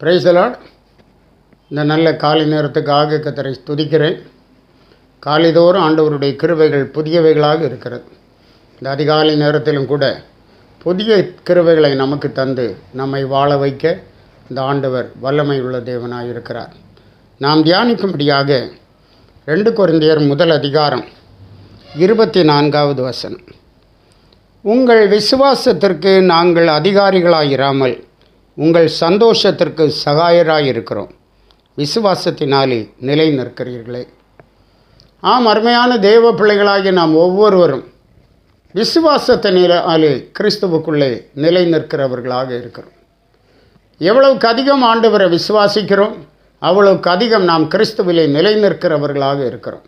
பிரைசலாட் இந்த நல்ல காலை நேரத்துக்காக கத்தரை துதிக்கிறேன் காலைதோறும் ஆண்டவருடைய கிருவைகள் புதியவைகளாக இருக்கிறது. இந்த அதிகாலை நேரத்திலும் கூட புதிய கிருவைகளை நமக்கு தந்து நம்மை வாழ வைக்க இந்த ஆண்டவர் வல்லமை உள்ள தேவனாக இருக்கிறார். நாம் தியானிக்கும்படியாக ரெண்டு குருந்தியர் முதல் அதிகாரம் இருபத்தி நான்காவது வசனம். உங்கள் விசுவாசத்திற்கு நாங்கள் அதிகாரிகளாயிராமல் உங்கள் சந்தோஷத்திற்கு சகாயராக இருக்கிறோம் விசுவாசத்தினாலே நிலை நிற்கிறீர்களே. ஆம் அருமையான தேவ பிள்ளைகளாகிய நாம் ஒவ்வொருவரும் விசுவாசத்தினாலே கிறிஸ்துவுக்குள்ளே நிலை நிற்கிறவர்களாக இருக்கிறோம். எவ்வளவுக்கு அதிகம் ஆண்டவரை விசுவாசிக்கிறோம் அவ்வளவுக்கு அதிகம் நாம் கிறிஸ்துவிலே நிலை நிற்கிறவர்களாக இருக்கிறோம்.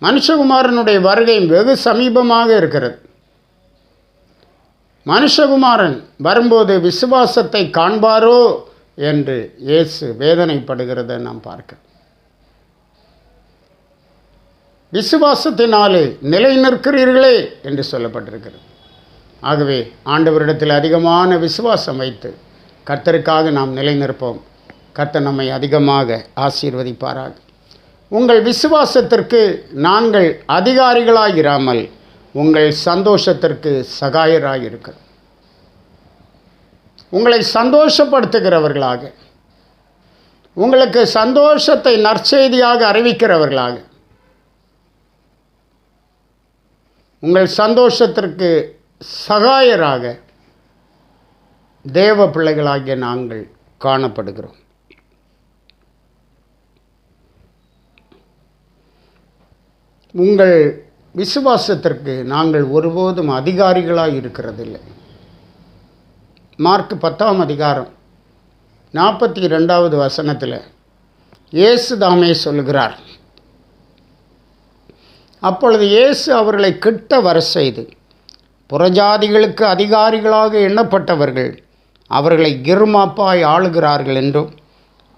மனுஷகுமாரனுடைய வருகை வெகு சமீபமாக இருக்கிறது. மனுஷகுமாரன் வரும்போது விசுவாசத்தை காண்பாரோ என்று இயேசு வேதனைப்படுகிறதை நாம் பார்க்க. விசுவாசத்தினாலே நிலை நிற்கிறீர்களே என்று சொல்லப்பட்டிருக்கிறது. ஆகவே ஆண்டவரிடத்தில் அதிகமான விசுவாசம் வைத்து கர்த்தருக்காக நாம் நிலை நிற்போம். கர்த்தர் நம்மை அதிகமாக ஆசீர்வதிப்பாராக. உங்கள் விசுவாசத்திற்கு நாங்கள் அதிகாரிகளாயிராமல் உங்கள் சந்தோஷத்திற்கு சகாயராக இருக்கிறோம் உங்களை சந்தோஷப்படுத்துகிறவர்களாக உங்களுக்கு சந்தோஷத்தை நற்செய்தியாக அறிவிக்கிறவர்களாக உங்கள் சந்தோஷத்திற்கு சகாயராக தேவ பிள்ளைகளாகிய நாங்கள் காணப்படுகிறோம். உங்கள் விசுவாசத்திற்கு நாங்கள் ஒருபோதும் அதிகாரிகளாக இருக்கிறதில்லை. மார்க் பத்தாம் அதிகாரம் நாற்பத்தி ரெண்டாவது வசனத்தில் இயேசு தாமே சொல்கிறார் அப்பொழுது இயேசு அவர்களை கிட்ட வர செய்து புறஜாதிகளுக்கு அதிகாரிகளாக எண்ணப்பட்டவர்கள் அவர்களை கிருமாப்பாய் ஆளுகிறார்கள் என்றும்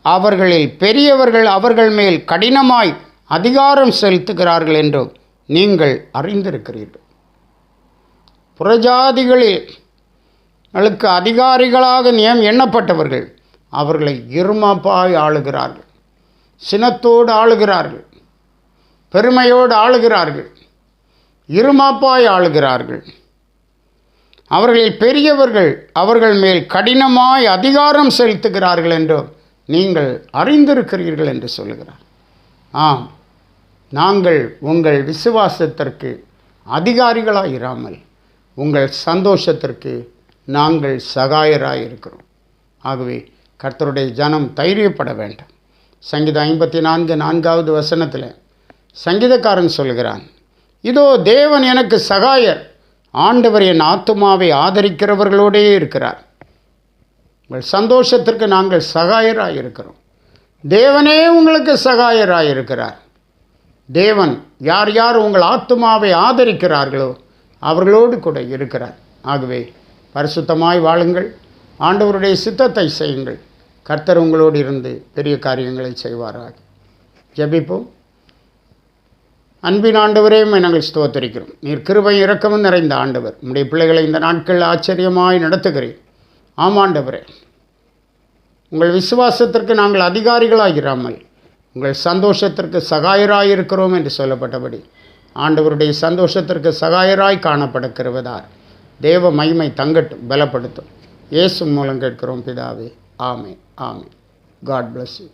அவர்களில் பெரியவர்கள் அவர்கள் மேல் கடினமாய் அதிகாரம் செலுத்துகிறார்கள் என்றும் நீங்கள் அறிந்திருக்கிறீர்கள். புறஜாதிகளில் களுக்கு அதிகாரிகளாக நியம் எண்ணப்பட்டவர்கள் அவர்களை இருமாப்பாய் ஆளுகிறார்கள். சினத்தோடு ஆளுகிறார்கள். பெருமையோடு ஆளுகிறார்கள். இருமாப்பாய் ஆளுகிறார்கள். அவர்களில் பெரியவர்கள் அவர்கள் மேல் கடினமாய் அதிகாரம் செலுத்துகிறார்கள் என்றும் நீங்கள் அறிந்திருக்கிறீர்கள் என்று சொல்லுகிறார். ஆம். நாங்கள் உங்கள் விசுவாசத்திற்கு அதிகாரிகளாக இராமல் உங்கள் சந்தோஷத்திற்கு நாங்கள் சகாயராக இருக்கிறோம் ஆகவே கர்த்தருடைய ஜனம் தைரியப்பட வேண்டாம். சங்கீதம் ஐம்பத்தி நான்கு நான்காவது வசனத்தில் சங்கீதக்காரன் சொல்கிறான் இதோ தேவன் எனக்கு சகாயர் ஆண்டவர் என் ஆத்துமாவை ஆதரிக்கிறவர்களோடே இருக்கிறார். உங்கள் சந்தோஷத்திற்கு நாங்கள் சகாயராக இருக்கிறோம் தேவனே உங்களுக்கு சகாயராக இருக்கிறார் தேவன் யார் யார் உங்கள் ஆத்மாவை ஆதரிக்கிறார்களோ அவர்களோடு கூட இருக்கிறார். ஆகவே பரிசுத்தமாய் வாழுங்கள். ஆண்டவருடைய சித்தத்தை செய்யுங்கள். கர்த்தர் உங்களோடு இருந்து பெரிய காரியங்களை செய்வாராக. ஜபிப்போம். அன்பின் ஆண்டவரையும் நாங்கள் ஸ்தோத்தரிக்கிறோம். நீர் கிருபை இறக்கமும் நிறைந்த ஆண்டவர். உம்முடைய பிள்ளைகளை இந்த நாட்கள் ஆச்சரியமாய் நடத்துகிறேன் ஆமாண்டவரே உங்கள் விசுவாசத்திற்கு நாங்கள் அதிகாரிகளாகிறாமல் உங்கள் சந்தோஷத்திற்கு சகாயராய் இருக்கிறோம் என்று சொல்லப்பட்டபடி ஆண்டவருடைய சந்தோஷத்திற்கு சகாயராய் காணப்படுகிறவதார். தேவ மகிமை தங்கட்டும் பலப்படுத்தும். இயேசு மூலம் கேட்கிறோம் பிதாவே ஆமே ஆமே காட் பிளஸ் யூ